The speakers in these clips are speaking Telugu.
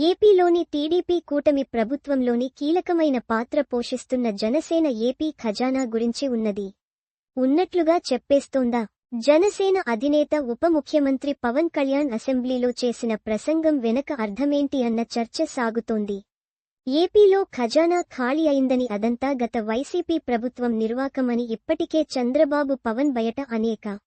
ఏపీలోని టీడీపీ కూటమి ప్రభుత్వంలోని కీలకమైన పాత్ర పోషిస్తున్న జనసేన ఏపీ ఖజానా గురించి ఉన్నది. ఉన్నట్లుగా చెప్పేస్తోందా? జనసేన అధినేత ఉప ముఖ్యమంత్రి పవన్ కళ్యాణ్ అసెంబ్లీలో చేసిన ప్రసంగం వెనక అర్థమేంటి అన్న చర్చ సాగుతోంది. ఏపీలో ఖజానా ఖాళీ అయిందని అదంతా గత వైసీపీ ప్రభుత్వం నిర్వాకమని ఇప్పటికే చంద్రబాబు పవన్ బయట అనేక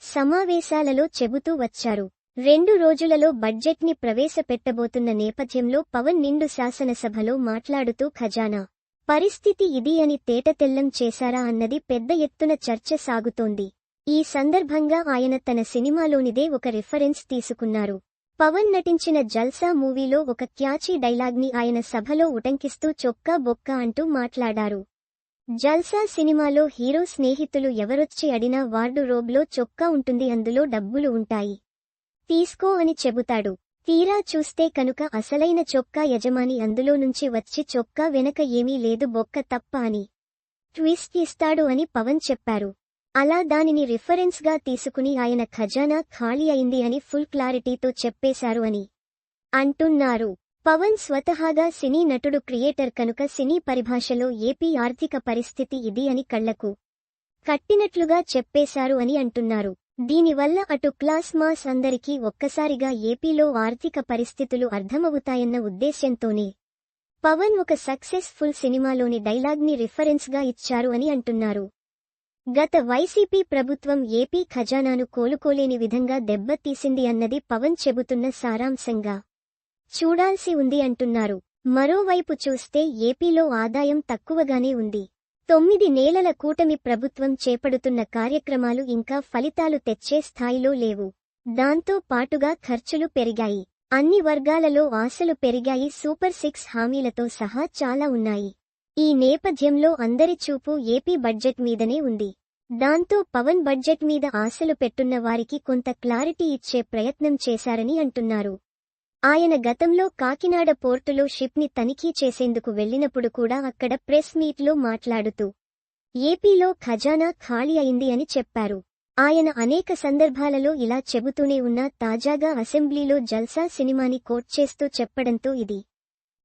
సమావేశాలలో చెబుతూ వచ్చారు. రెండు రోజులలో బడ్జెట్ని ప్రవేశపెట్టబోతున్న నేపథ్యంలో పవన్ నిండు శాసనసభలో మాట్లాడుతూ ఖజానా. పరిస్థితి ఇది అని తేటతెల్లం చేశారా అన్నది పెద్ద ఎత్తున చర్చ సాగుతోంది. ఈ సందర్భంగా ఆయన తన సినిమాలోనిదే ఒక రిఫరెన్స్ తీసుకున్నారు. పవన్ నటించిన జల్సా మూవీలో ఒక క్యాచీ డైలాగ్ని ఆయన సభలో ఉటంకిస్తూ చొక్కా బొక్క అంటూ మాట్లాడారు. జల్సా సినిమాలో హీరో స్నేహితులు ఎవరొచ్చి అడినా వార్డు రోబ్లో చొక్కా ఉంటుంది అందులో డబ్బులు ఉంటాయి. తీసుకో అని చెబుతాడు. తీరా చూస్తే కనుక అసలైన చొక్కా యజమాని అందులో నుంచి వచ్చి చొక్కా వెనక ఏమీ లేదు బొక్క తప్ప అని ట్విస్ట్ ఇస్తాడు అని పవన్ చెప్పారు. అలా దానిని రిఫరెన్స్గా తీసుకుని ఆయన ఖజానా ఖాళీ అయింది అని ఫుల్ క్లారిటీతో చెప్పేశారు అని అంటున్నారు. పవన్ స్వతహాగా సినీ నటుడు క్రియేటర్ కనుక సినీ పరిభాషలో ఏపీ ఆర్థిక పరిస్థితి ఇది అని కళ్ళకు కట్టినట్లుగా చెప్పేశారు అని అంటున్నారు. దీనివల్ల అటు క్లాస్ మాస్ అందరికీ ఒక్కసారిగా ఏపీలో ఆర్థిక పరిస్థితులు అర్థమవుతాయన్న ఉద్దేశ్యంతోనే పవన్ ఒక సక్సెస్ఫుల్ సినిమాలోని డైలాగ్ని రిఫరెన్స్గా ఇచ్చారు అని అంటున్నారు. గత వైసీపీ ప్రభుత్వం ఏపీ ఖజానాను కోలుకోలేని విధంగా దెబ్బతీసింది అన్నది పవన్ చెబుతున్న సారాంశంగా చూడాల్సి ఉంది అంటున్నారు. మరోవైపు చూస్తే ఏపీలో ఆదాయం తక్కువగానే ఉంది. తొమ్మిది నేలల కూటమి ప్రభుత్వం చేపడుతున్న కార్యక్రమాలు ఇంకా ఫలితాలు తెచ్చే స్థాయిలో లేవు. దాంతో పాటుగా ఖర్చులు పెరిగాయి. అన్ని వర్గాలలో ఆశలు పెరిగాయి. సూపర్ సిక్స్ హామీలతో సహా చాలా ఉన్నాయి. ఈ నేపథ్యంలో అందరి చూపు ఏపీ బడ్జెట్ మీదనే ఉంది. దాంతో పవన్ బడ్జెట్ మీద ఆశలు పెట్టున్న వారికి కొంత క్లారిటీ ఇచ్చే ప్రయత్నం చేశారని అంటున్నారు. ఆయన గతంలో కాకినాడ పోర్టులో షిప్ని తనిఖీ చేసేందుకు వెళ్ళినప్పుడు కూడా అక్కడ ప్రెస్ మీట్లో మాట్లాడుతూ ఏపీలో ఖజానా ఖాళీ అయింది అని చెప్పారు. ఆయన అనేక సందర్భాలలో ఇలా చెబుతూనే ఉన్నా తాజాగా అసెంబ్లీలో జల్సా సినిమాని కోట్ చేస్తూ చెప్పడంతో ఇది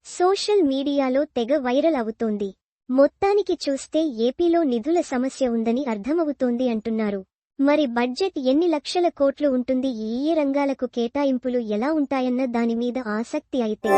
సోషల్ మీడియాలో తెగ వైరల్ అవుతోంది. మొత్తానికి చూస్తే ఏపీలో నిధుల సమస్య ఉందని అర్థమవుతోంది అంటున్నారు. మరి బడ్జెట్ ఎన్ని లక్షల కోట్లు ఉంటుంది? ఏ రంగాలకు కేటాయింపులు ఎలా ఉంటాయన్న దాని మీద ఆసక్తి అయితే.